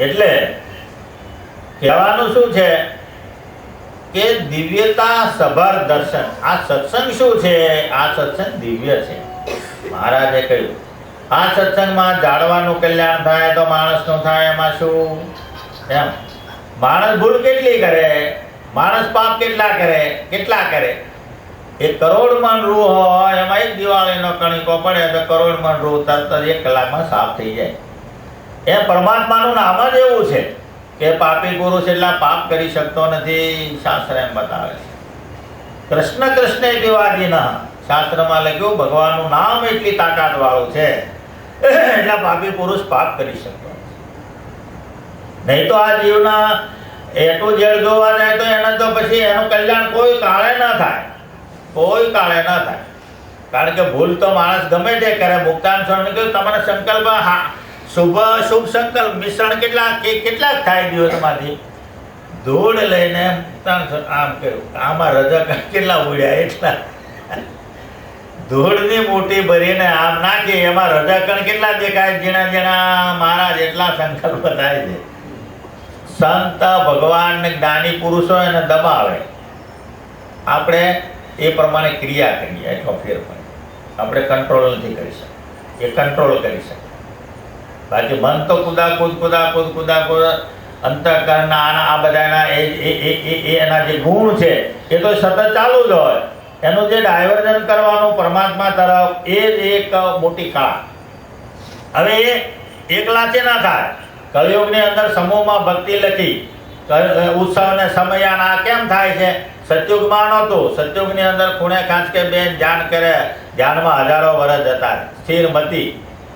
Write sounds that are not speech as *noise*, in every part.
એટલે કહેવાનું શું છે કે દિવ્યતા સભર દર્શન. આ સત્સંગ શું છે? આ સત્સંગ દિવ્ય છે. મહારાજે કહ્યું, આ સત્સંગમાં જાળવાનું કલ્યાણ થાય તો માણસનું થાય એમાં શું? એમ. માણસ ભૂલ કેટલી કરે? માણસ પાપ કેટલા કરે? કેટલા કરે? એ કરોડ મણ રૂ હોય, એમાં એક દિવાળીનો કણિકો પડે તો કરોડ મણ રૂ તરત જ એક કલાકમાં સાફ થઈ જાય. એ પરમાત્માનું નામ જ એવું છે કે પાપી પુરુષ એટલા પાપ કરી શકતો નથી, શાસ્ત્ર એમ બતાવે છે. કૃષ્ણ કૃષ્ણ દિવાદી ના શાસ્ત્રમાં લખ્યું, ભગવાનનું નામ એટલી તાકાત વાળું છે, એટલા પાપી પુરુષ પાપ કરી શકતો નહીં તો આ જીવના એટલું ઝેર જોવા જાય તો એને તો પછી એનું કલ્યાણ કોઈ કાળે ન થાય. કોઈ કાળે ન થાય. કારણ કે ભૂલ તો માણસ ગમે તે કરે. મુક્તાન સ્વામી કહ્યું તમારા સંકલ્પ હા શુભ શુભ સંકલ્પ. મિશ્રણ કેટલા? કે કેટલા થાય દિવસમાંથી ધૂળ લઈને મુક્તાન આમ કહ્યું આમાં રજા કેટલા ઉડ્યા? એટલા. ધૂળની મોટી ભરીને આમ નાખી, એમાં રજાકણ કેટલા દેખાય? જેના જેના મારા જેટલા સંકલ્પ થાય છે. સંત ભગવાન જ્ઞાની પુરુષો એને દબાવે. આપણે એ પ્રમાણે ક્રિયા કરીએ, એટલો ફેર પડે આપણે કંટ્રોલ નથી કરી શકતા. એ કંટ્રોલ કરી શકે બાકી મન તો કુદા કુદ કુદા કુદ કુદા કુદ. અંતઃકરણના આના, આ બધાના એ એ એના જે ગુણ છે, એ તો સતત ચાલુ જ હોય. એનું જે ડાયવર્જન કરવાનું પરમાત્મા તરફ એ જ એક મોટી કળા. હવે એ એકલાથી ના થાય. કલયુગની અંદર સમૂહમાં ભક્તિ લખી ઉત્સવને સમયાન આ કેમ થાય છે? સતયુગમાં નહોતું. સતયુગની અંદર ખૂણે ખાંચકે બેન ધ્યાન કરે. ધ્યાનમાં હજારો વર્ષ રહે. સ્થિર મતી.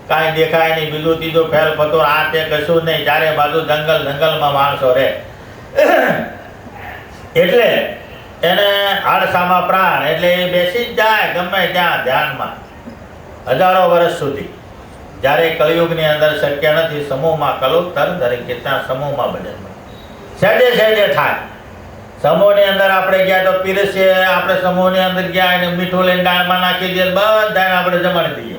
કાંઈ દેખાય નહીં, બીજું ત્રીજું ફેલ પતો, આ તે કશું નહીં. ચારે બાજુ જંગલ, જંગલમાં માણસો રહે. એટલે એને હાડસામાં પ્રાણ, એટલે એ બેસી જ જાય ગમે ત્યાં ધ્યાનમાં. હજારો વર્ષ સુધી. જ્યારે કળિયુગની અંદર શક્ય નથી, સમૂહમાં કલોત્તર દરેક ત્યાં સમૂહમાં ભજન. સહેજે સહેજે થાય. સમૂહની અંદર આપણે ગયા તો પીરસીએ, આપણે સમૂહની અંદર ગયા એને મીઠું લઈને દાળમાં નાખી દઈએ, બધાને આપણે જમાડી દઈએ.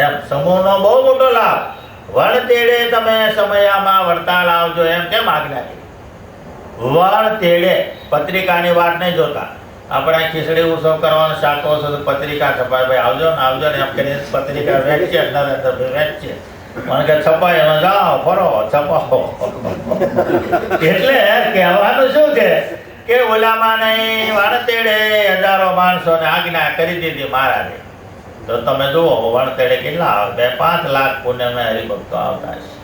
એમ, સમૂહનો બહુ મોટો લાભ. વણ તેડે તમે સમયામાં વડતાલ આવજો એમ કેમ આજ્ઞા કરી? વણ તેડે, પત્રિકાની વાત નહીં જોતા. આપણે ખીચડી ઉત્સવ કરવાનો શાકો છે પત્રિકા છપાય. ભાઈ, આવજો ને આવજો ને, એમ કરીને પત્રિકા વેચીએ નરેન્દ્રભાઈ વેચીએ. મને કે છપાય. એમાં જાઓ, ફરો, છપાવો. એટલે કહેવાનું શું છે? કે ઓલામાં નહીં વણતેડે હજારો માણસોને આજ્ઞા કરી દીધી મહારાજે. તો તમે જુઓ વણતેડે કેટલા આવે? બે, પાંચ લાખ પૂનમે હરિભક્તો આવતા છે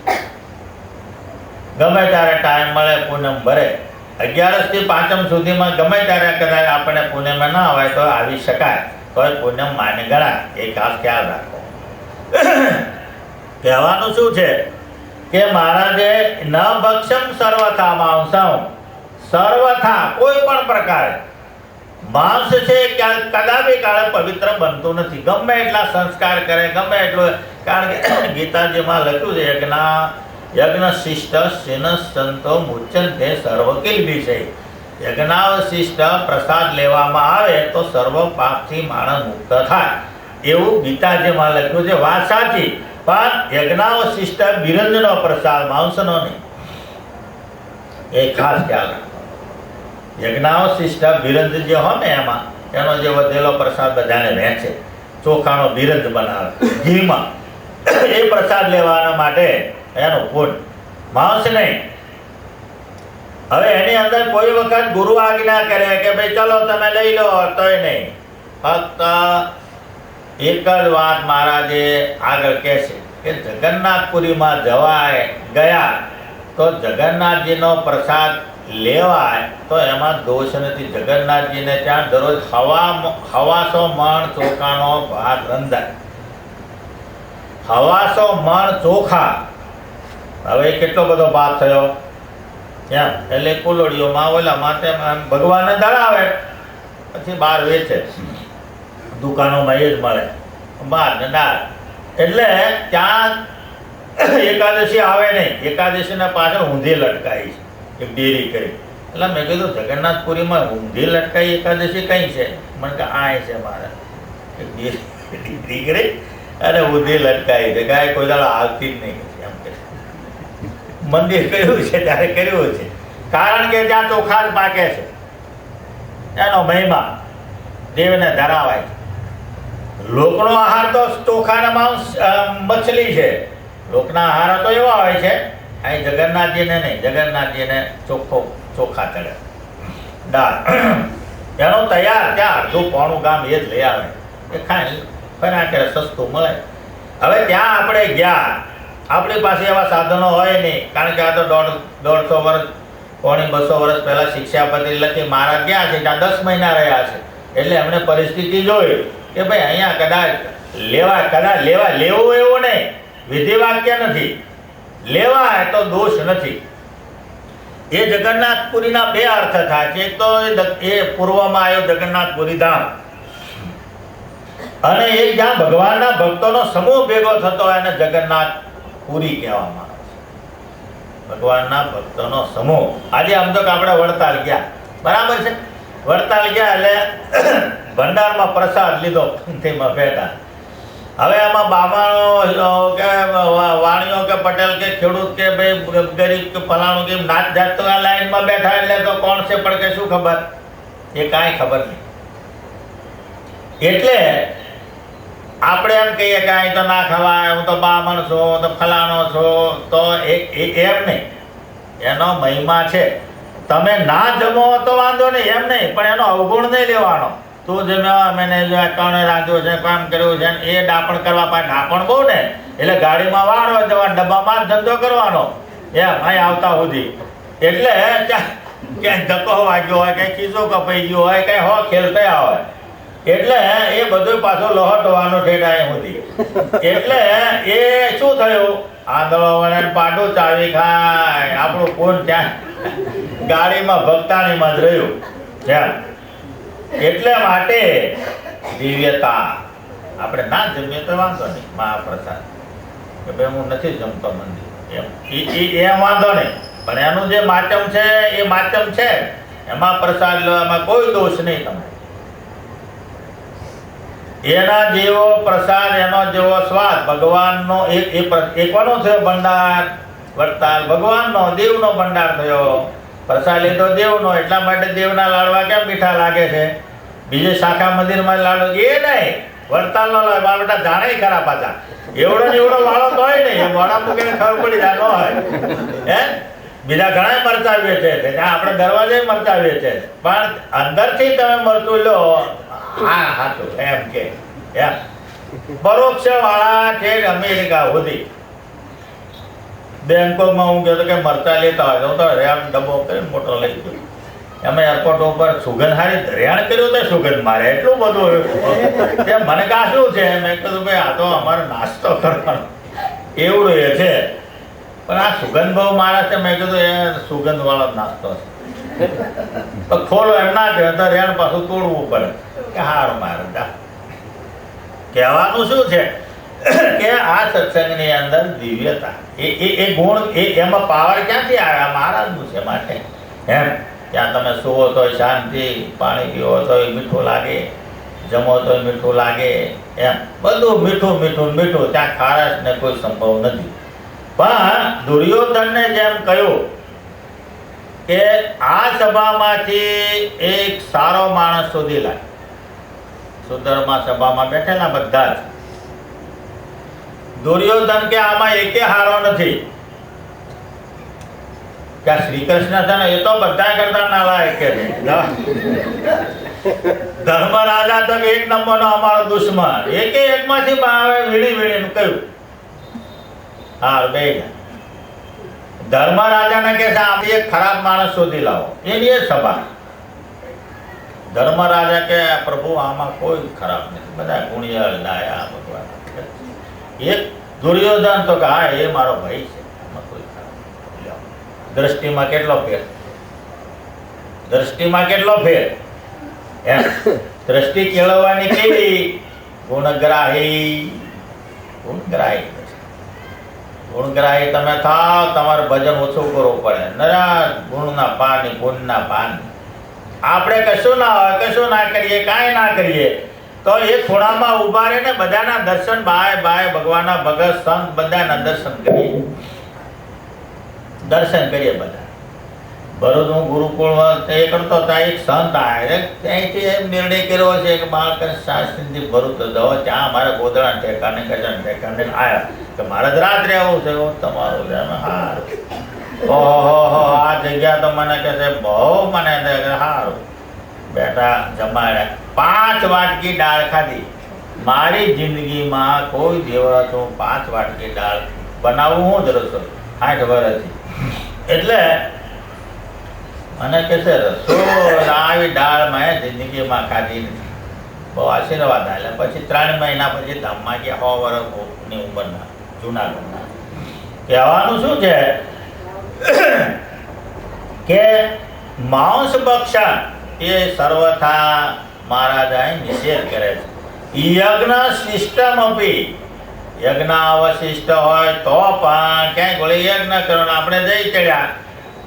ગમે ત્યારે ટાઈમ મળે, પૂનમ ભરે. અગિયારસથી પાંચમ સુધીમાં ગમે ત્યારે કદાચ આપણે પૂનમે ના આવે તો આવી શકાય. તોય પૂનમ માને ગણાય. એ ખાસ ખ્યાલ રાખો. કહેવાનું શું છે? કે મહારાજે ન ભક્ષમ સર્વથા માંસમ સર્વથા કોઈ પણ પ્રકારે માંસ છે ક્યાં કદાપી કાળે પવિત્ર બનતું નથી. ગમે એટલા સંસ્કાર કરે, ગમે એટલું, કારણ કે *coughs* ગીતાજીમાં લખ્યું છે, યજ્ઞા યજ્ઞ શિષ્ટ શિન સંતો મુચ્યંતે સર્વ કિલ્બી છે. યજ્ઞાવશિષ્ટ પ્રસાદ લેવામાં આવે તો સર્વ પાપથી માણસ મુક્ત થાય. એવું ગીતાજીમાં લખ્યું છે. વાત સાચી, પણ યજ્ઞાવશિષ્ટ બિરંજનો પ્રસાદ, માંસનો નહીં. એ ખાસ ખ્યાલ રાખો. યજ્ઞાવશિષ્ટ બિરંજ જે હોય ને એમાં, એનો જે વધેલો પ્રસાદ બધાને વહેંચે. ચોખાનો બિરંજ બનાવે. ઘીમાં. એ પ્રસાદ લેવાના માટે એનો પુણ્ય માંસ નહીં. હવે એની અંદર કોઈ વખત ગુરુ આજ્ઞા કરે કે ભાઈ ચલો તમે લઈ લો, તોય નહીં. ફક્ત એક જ વાત મહારાજે આગળ કહે છે કે જગન્નાથપુરીમાં જવાય ગયા, તો જગન્નાથજીનો પ્રસાદ લેવાય, તો એમાં દોષ નથી. જગન્નાથજીને ત્યાં દરરોજ હવા હવાસો મણ ચોખાનો ભાત રંધાય. હવાસો મણ ચોખા. હવે કેટલો બધો ભાત થયો? એમ, એટલે કુલોડીઓમાં ઓલા માટે ભગવાનને ધરાવે પછી બહાર વેચે. દુકાનોમાં એ જ મળે. બહાર ને દાળ. એટલે ત્યાં એકાદશી આવે નહીં. એકાદશીના પાછળ ઊંધી લટકાઈ છે. એક ડેરી કરી. એટલે મેં કીધું, જગન્નાથપુરીમાં ઊંધી લટકાઈ એકાદશી કઈ છે? મને કે, આ છે મારે. એક ડેરી અને ઊંધી લટકાઈ છે. ગાય કોઈ દાડો આવતી જ નહીં એમ કે. મંદિર કર્યું છે, ત્યારે કર્યું છે. કારણ કે ત્યાં ચોખા જ પાકે છે. એનો મહિમા દેવને ધરાવાય લોકનો આહાર તો ચોખાના માંસ મછલી છે. લોકના આહાર તો એવા હોય છે અહીં જગન્નાથજીને નહીં, જગન્નાથજીને ચોખ્ખો ચોખા ચડે. દાળ. એનો તૈયાર ત્યાં અડધું પોણું ગામ એ જ લઈ આવે. એ ખાઈ ફર્યા કે સસ્તું મળે. હવે ત્યાં આપણે ગયા. આપણી પાસે એવા સાધનો હોય નહીં. કારણ કે આ તો દોઢ, દોઢસો વર્ષ, પોણી બસો વર્ષ પહેલાં શિક્ષાપતિ લખી મારા ગયા છે. ત્યાં દસ મહિના રહ્યા છે. એટલે એમને પરિસ્થિતિ જોઈ કે ભાઈ અહીંયા કદાચ લેવા કદાચ લેવા લેવું એવું નહીં. વિધિ વાક્ય નથી. લેવાય તો દોષ નથી. એ જગન્નાથપુરીના બે અર્થ થાય છે. એક તો એ પૂર્વમાં આવ્યો જગન્નાથપુરી ધામ. અને એક જ્યાં ભગવાનના ભક્તોનો સમૂહ ભેગો થતો એને જગન્નાથપુરી કહેવામાં આવે છે. ભગવાનના ભક્તોનો સમૂહ. આજે આમ તો આપણે વડતાલ ગયા. બરાબર છે? વડતાલ ગયા એટલે *clears throat* ભંડારમાં પ્રસાદ લીધો. તેમાં બેઠા હવે આમાં બામાણો કે વાણિયો કે પટેલ કે ખેડૂત કે ભાઈ ગરીબ કે ફલાણું કે નાત જાત તો આ લાઈનમાં બેઠા એટલે તો કોણ છે પણ કે શું ખબર? એ કાંઈ ખબર નહીં. એટલે આપણે એમ કહીએ કે અહીં તો ના ખવાય, હું તો બામણ છો તો ફલાણો છો, તો એ- એમ નહીં. એનો મહિમા છે. તમે ના જમો તો વાંધો નહીં, એમ નહીં, પણ એનો અવગુણ નહીં લેવાનો. તું જમ્યો મેને જો કોણે રાંધ્યું છે, કામ કર્યું છે એ ડાપણ કરવા પાસે ડાપણ બહુ ને. એટલે ગાડીમાં વાળો જવા ડબ્બામાં ધંધો કરવાનો. એમ, અહીં આવતા સુધી. એટલે ક્યાંય ધક્કો વાગ્યો હોય કે ખીસો કપાઈ ગયો હોય કે હો ખેલ થયા હોય. એટલે એ બધું પાછું લહટવાનું ઠેઠ અહીં સુધી. એટલે એ શું થયું? આંધળો વળે પાટું ચાવી ખાય. આપણું કોણ ત્યાં ગાડીમાં ભક્તાણીમાં જ રહ્યું. જેમ એટલે માટે દિવ્યતા. આપણે ના જમીએ તો વાંધો નહીં, મહાપ્રસાદ. કે ભાઈ હું નથી જમતો મંદિર. એમ. એ એમ વાંધો નહીં. પણ એનું જે માચમ છે, એ માચમ છે. એમાં પ્રસાદ લેવામાં કોઈ દોષ નહીં તમારે. એના જેવો પ્રસાદ, એનો જેવો સ્વાદ ભગવાનનો, એ કોનો થયો ભંડાર? વડતાલ ભગવાનનો, દેવનો ભંડાર થયો. પ્રસાદ લીધો દેવનો, એટલા માટે દેવના લાડવા કેમ મીઠા લાગે છે? બીજે શાખા મંદિરમાં લાડુ એ નહીં. વડતાલનો લાડ. મારા બેટા જાણે ખરા પાછા. એવડો ને એવડો વાળો તો હોય નહીં મોડા મૂકીને ખબર પડી જાય, ન હોય. હે? બીજા ઘણા મરચા વેચે છે ત્યાં આપણે દરવાજે મરચા વેચે પણ અંદરથી તમે મરતું લો, હા, હાચું. એમ કે. એમ પરોક્ષ વાળા છે અમેરિકા સુધી. બેંકોમાં હું ગયો કે મરચા લેતા હોય. તો રેમ ડબ્બો કરીને મોટો લઈ ગયો. અમે એરપોર્ટ ઉપર સુગંધ હારી ધરિયાણ કર્યું તો સુગંધ મારે એટલું બધું તે મને કા શું છે. મેં કીધું, ભાઈ, આ તો અમારો નાસ્તો કરવાનો. એવું એ છે. પણ આ સુગંધ બહુ મારા છે. મેં કીધું, એ સુગંધ વાળો નાસ્તો છે. તો ખોલો એમ ના કહે તો પાછું તોડવું પડે. કે હાર મારે કહેવાનું શું છે? કે આ સત્સંગની અંદર દિવ્યતા, એ એ ગુણ, એ એમાં પાવર ક્યાંથી આવ્યા મહારાજનું છે માટે. એમ. ત્યાં તમે સુવો તોય શાંતિ, પાણી પીવો તોય મીઠું લાગે, જમો તોય મીઠું લાગે, એમ. બધું મીઠું મીઠું મીઠું. ત્યાં ખારસને કોઈ સંભવ નથી. પણ દુર્યોધનને જેમ કહ્યું કે આ સભામાંથી એક સારો માણસ શોધી લાય સુધર્મા સભામાં બેઠેલા બધા જ. દુર્યોધન કે આમાં એકે હારો નથી. કે શ્રી કૃષ્ણ છે ને એ તો બધા કરતા નાલાયક કે ધર્મ રાજા તો એક એક નંબરનો અમારો દુશ્મન. એકે એકમાંથી આવે વીણી વીણીનું કહ્યું. હા, બે. ધર્મ રાજાને કે છે, આપ એક ખરાબ માણસ શોધી લાવો. એની એ સભા. ધર્મ રાજા કે પ્રભુ, આમાં કોઈ ખરાબ નથી. બધા ગુણિયાળ ડાયા ભગવાન. એક દુર્યોધન તો કે હા, એ મારો ભાઈ છે આમાં કોઈ ખરાબ નથી. લ્યો. દ્રષ્ટિમાં કેટલો ફેર? દ્રષ્ટિમાં કેટલો ફેર? એમ. દ્રષ્ટિ કેળવવાની કેવી? ગુણગ્રાહી. ગુણગ્રાહી. ગુણગ્રાહી તમે થાવ, તમારે ભજન ઓછું કરવું પડે. નરા ગુણના પાની, ગુણના પાન. આપણે કશું ના હોય, કશું ના કરીએ, કાંઈ ના કરીએ. તો એ ખૂણામાં ઊભા રહીને બધાના દર્શન બાય બાય ભગવાનના ભગત સંત બધાના દર્શન કરીએ. દર્શન કરીએ બધા. ભરૂચ હું ગુરુકુળ તે કરતો હતા એક સંત આવે ત્યાંથી એમ નિર્ણય કર્યો છે કે બાળક શાસ્ત્રીથી ભરૂચ દો ત્યાં મારે ગોદડા ઠેકાને કચાને ઠેકાને આવ્યા કે મારે જ રાત રહેવું છે. તમારો હારું. ઓહો આ જગ્યા તો મને કહે છે, બહુ મને સારું બેટા જમાડ્યા પાંચ વાટકી દાળ ખાધી. મારી જિંદગીમાં કોઈ દિવસ હું પાંચ વાટકી દાળ બનાવું હું જ રસોઈ. આઠ વર્ષથી એટલે મને કે છે રસોઈ આવી દાળ મેં જિંદગીમાં ખાધી નથી. બહુ આશીર્વાદ આવેલા પછી ત્રણ મહિના પછી ધામમાં ગયા, સો વર્ષની ઉંમરના જુનાગઢના કહેવાનું શું છે? કે માંસ ભક્ષણ એ સર્વથા મહારાજાએ નિષેધ કરે છે. યજ્ઞ સિસ્ટમ અપી યજ્ઞ અવશિષ્ટ હોય તો પણ ક્યાંય ગોળી યજ્ઞ કરવાનું આપણે જઈ ચડ્યા.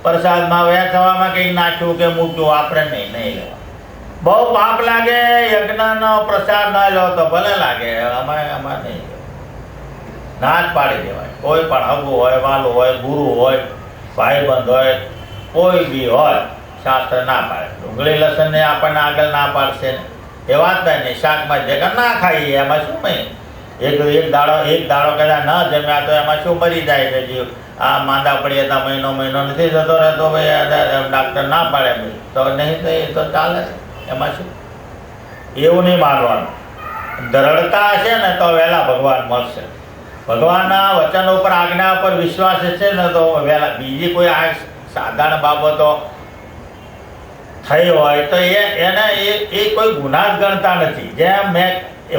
પ્રસાદમાં વહેંચવામાં કંઈક નાખ્યું કે મૂક્યું, આપણે નહીં નહીં લેવા. બહુ પાપ લાગે, યજ્ઞનો પ્રસાદ ન લો તો ભલે લાગે અમારે અમારે નહીં. ના જ પાડી દેવાય. કોઈ પણ હગું હોય, વાલું હોય, ગુરુ હોય, ભાઈબંધ હોય, કોઈ બી હોય, શાસ્ત્ર ના પાડે. ડુંગળી લસણને આપણને આગળ ના પાડશે ને. એ વાત નહીં. શાકમાં જે ના ખાઈએ, એમાં શું નહીં? એક એક દાડો એક દાડો કદાચ ન જમ્યા તો એમાં શું મરી જાય છે જીવ? આ માંદા પડીએ તો મહિનો મહિનો નથી જતો રહેતો ભાઈ ડાક્ટર ના પાડે ભાઈ. તો નહીં તો એ તો ચાલે. એમાં શું? એવું નહીં માનવાનું. દ્રઢતા હશે ને તો વહેલા ભગવાન મળશે. ભગવાનના વચન ઉપર આજ્ઞા ઉપર વિશ્વાસ છે ને તો વહેલા. બીજી કોઈ આ સાધારણ બાબતો થઈ હોય તો એ એને એ કોઈ ગુનાહ જ ગણતા નથી. જેમ મેં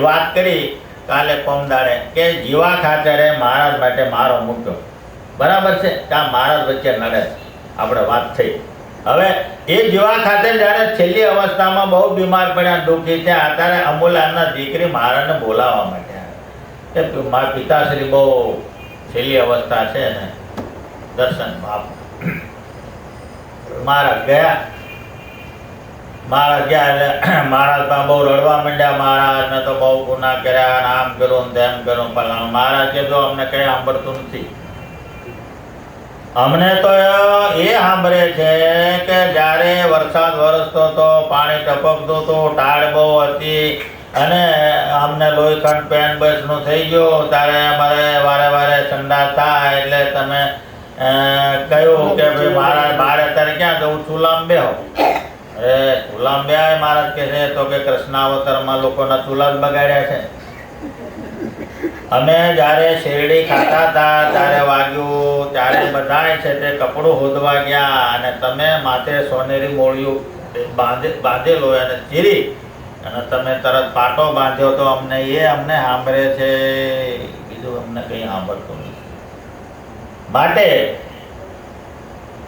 વાત કરી કાલે કોમદાડે કે જીવા ખાતરે મહારાજ માટે મારો મૂક્યો બરાબર છે? કે આ મહારાજ વચ્ચે નડે આપણે વાત થઈ. હવે એ જીવા ખાતે જ્યારે છેલ્લી અવસ્થામાં બહુ બીમાર પડ્યા દુઃખી છે ત્યારે અમૂલાના દીકરી મહારાજને બોલાવવા માટે કે મારા પિતાશ્રી બહુ છેલ્લી અવસ્થા છે ને. દર્શન બાપ મારા ગયા એટલે મહારાજ પાસે બહુ રડવા માંડ્યા મહારાજને તો બહુ ગુના કર્યા આમ કરો ને કર્યું પણ મહારાજ કીધું અમને કઈ સાંભળતું નથી. અમને તો એ સાંભળે છે કે જ્યારે વરસાદ વરસતો હતો પાણી ટપકતું હતું, ટાળ બહુ હતી, અને અમને લોહીખંડ પેન બસનું થઈ ગયું, ત્યારે અમારે વારે વારે ઠંડા થાય, એટલે તમે કહ્યું કે ભાઈ મારા બારે અત્યારે ક્યાં જવું છું? લાંબે ચૂલામાં બે મહારાજ કે છે તો કે કૃષ્ણાવતારમાં લોકોના ચૂલા બગાડ્યા છે. અમે જ્યારે શેરડી ખાતા હતા, ત્યારે વાગ્યું, ત્યારે બધાય છે તે કપડું હોદવા ગયા અને તમે માથે સોનેરી મોળિયું બાંધે, બાંધેલો અને ચીરી અને તમે તરત પાટો બાંધ્યો તો અમને એ અમને સાંભળે છે, બીજું અમને કંઈ સાંભળતું નથી. માટે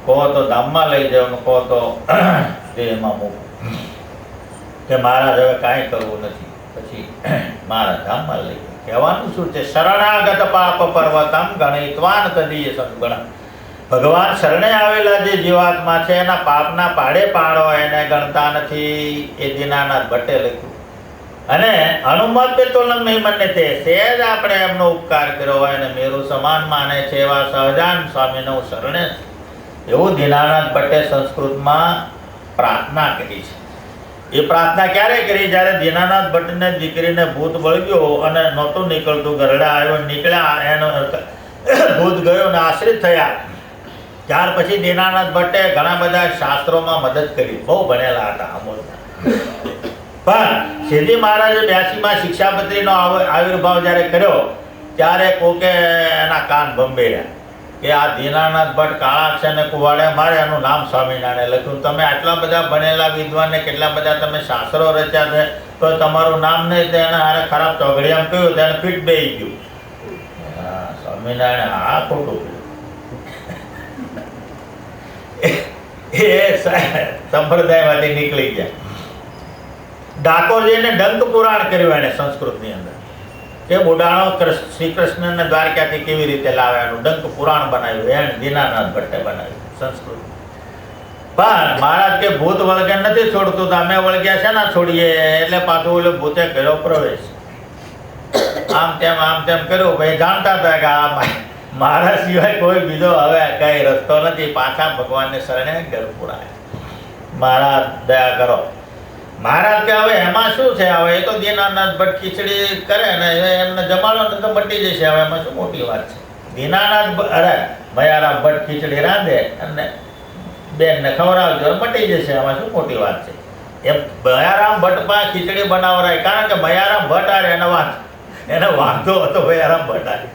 કહો તો ધામમાં લઈ જાઓ કહો તો દેહમાં મૂકો. કે મહારાજ હવે કાંઈ કરવું નથી. પછી મારા ધામમાં લઈ. કહેવાનું શું છે? શરણાગત પાપ પર્વતમ ગણિતવાન કદીય સદગુણ. ભગવાન શરણે આવેલા જે જીવાત્મા છે, એના પાપના પાડે પાડો એને ગણતા નથી. એ દિનાનાથ ભટ્ટે લખ્યું. અને હનુમત પેતોલમ નહીં મને તે સહેજ આપણે એમનો ઉપકાર કર્યો હોય અને મેરું સમાન માને છે એવા સહજાન સ્વામીને શરણે એવું દિનાનાથ ભટ્ટે સંસ્કૃતમાં પ્રાર્થના કરી છે. એ પ્રાર્થના ક્યારે કરી? જ્યારે દીનાનાથ ભટ્ટને દીકરીને ભૂત વળગ્યો અને નહોતું નીકળતું, ગરડા આવ્યો, નીકળ્યા, એનો ભૂત ગયો અને આશ્રિત થયા. ત્યાર પછી દીનાનાથ ભટ્ટે ઘણા બધા શાસ્ત્રોમાં મદદ કરી. બહુ ભણેલા હતા અમૂલમાં પણ સિદ્ધિ મહારાજે બ્યાસીમાં શિક્ષાપત્રીનો આવ- આવિર્ભાવ જ્યારે કર્યો, ત્યારે કોકે એના કાન ભંભેર્યા. કે આ દીનાનાથ ભટ્ટ કાળા કાળાક્ષરને કુવાડે મારે, એનું નામ સ્વામિનારાયણ લખ્યું. તમે આટલા બધા ભણેલા વિદ્વાનને કેટલા બધા તમે શાસ્ત્રો રચ્યા છે, તો તમારું નામ નહીં તો એને હારે ખરાબ ચોઘડિયામ કહ્યું તેને ફીટ બેહી ગયું. સ્વામિનારાયણ, આ ખોટું. એ સંપ્રદાયમાંથી નીકળી ગયા. ડાકોર જઈને ડંક પુરાણ કર્યું એને સંસ્કૃતની અંદર. કે બુડાણો શ્રી કૃષ્ણને દ્વારકાથી કેવી રીતે લાવે એનું ડંક પુરાણ બનાવ્યું એને દીનાનાથ ભટ્ટે બનાવ્યું, સંસ્કૃત. પણ મહારાજ કે ભૂત વળગે નથી છોડતું, તો અમે વળગ્યા છે ને છોડીએ? એટલે પાછું ઓલું ભૂતે કર્યો પ્રવેશ. આમ તેમ આમ તેમ કર્યું. ભાઈ જાણતા હતા કે આ મારા સિવાય કોઈ બીજો હવે કઈ રસ્તો નથી. પાછા ભગવાનને શરણે ઘર પુરાય. મારા દયા કરો. મહારાજ કે હવે એમાં શું છે? હવે એ તો દીનાનાથ ભટ્ટ ખીચડી કરે ને એમને જમાડો ને તો મટી જશે. હવે એમાં શું મોટી વાત છે? દીનાનાથ અરે મયારામ ભટ્ટ ખીચડી રાંધે અને બેનને ખવડાવજો મટી જશે. એમાં શું મોટી વાત છે? એ મયારામ ભટ્ટ પાસે ખીચડી બનાવરાય. કારણ કે મયારામ ભટ્ટ આરે એને વાંચ એને વાંધો હતો મયારામ ભટ્ટ આરે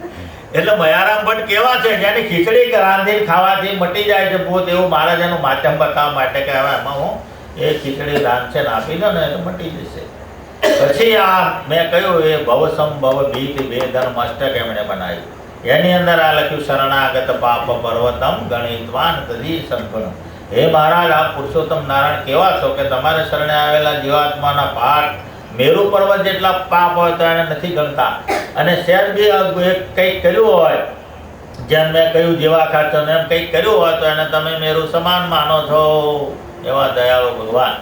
એટલે મયારામ ભટ્ટ કેવા છે? જેની ખીચડી કે રાંધીને ખાવાથી મટી જાય છે ભૂત એવું મહારાજ એનું માધ્યમ બતાવવા માટે કે હવે એમાં હું એ ખીચડી લાંછન આપી દો ને એટલે મટી જશે. પછી આ મેં કહ્યું, એ ભવ સંભવ ભીત બે ધર્મ એમણે બનાવ્યું. એની અંદર આ લખ્યું, શરણાગત પાપ પર્વતમ ગણિતવાન તદી સંપન્ન. હે મહારાજ આ પુરુષોત્તમ નારાયણ કેવા છો કે તમારે શરણે આવેલા જીવાત્માના પાઠ મેરુ પર્વત જેટલા પાપ હોય તો એને નથી ગણતા. અને શેર બી કંઈક કર્યું હોય, જેમ મેં કહ્યું જેવા ખાચો એમ કંઈક કર્યું હોય તો એને તમે મેરુ સમાન માનો છો. એવા દયાળુ ભગવાન,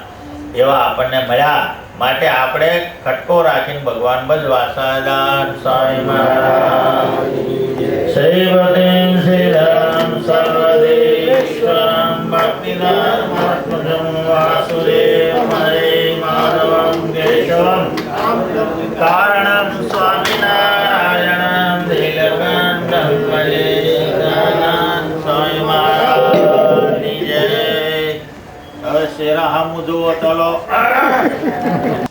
એવા આપણને મળ્યા. માટે આપણે ખટકો રાખીને ભગવાન ભજવા સદાન સ્વામી મહારાજ. શ્રી રામ સર્વદેશ્વરમ ભક્તિધર્માત્મજમ વાસુદેવ હરે માધવમ કેશવમ. કારણમ જુઓ ચલો *laughs*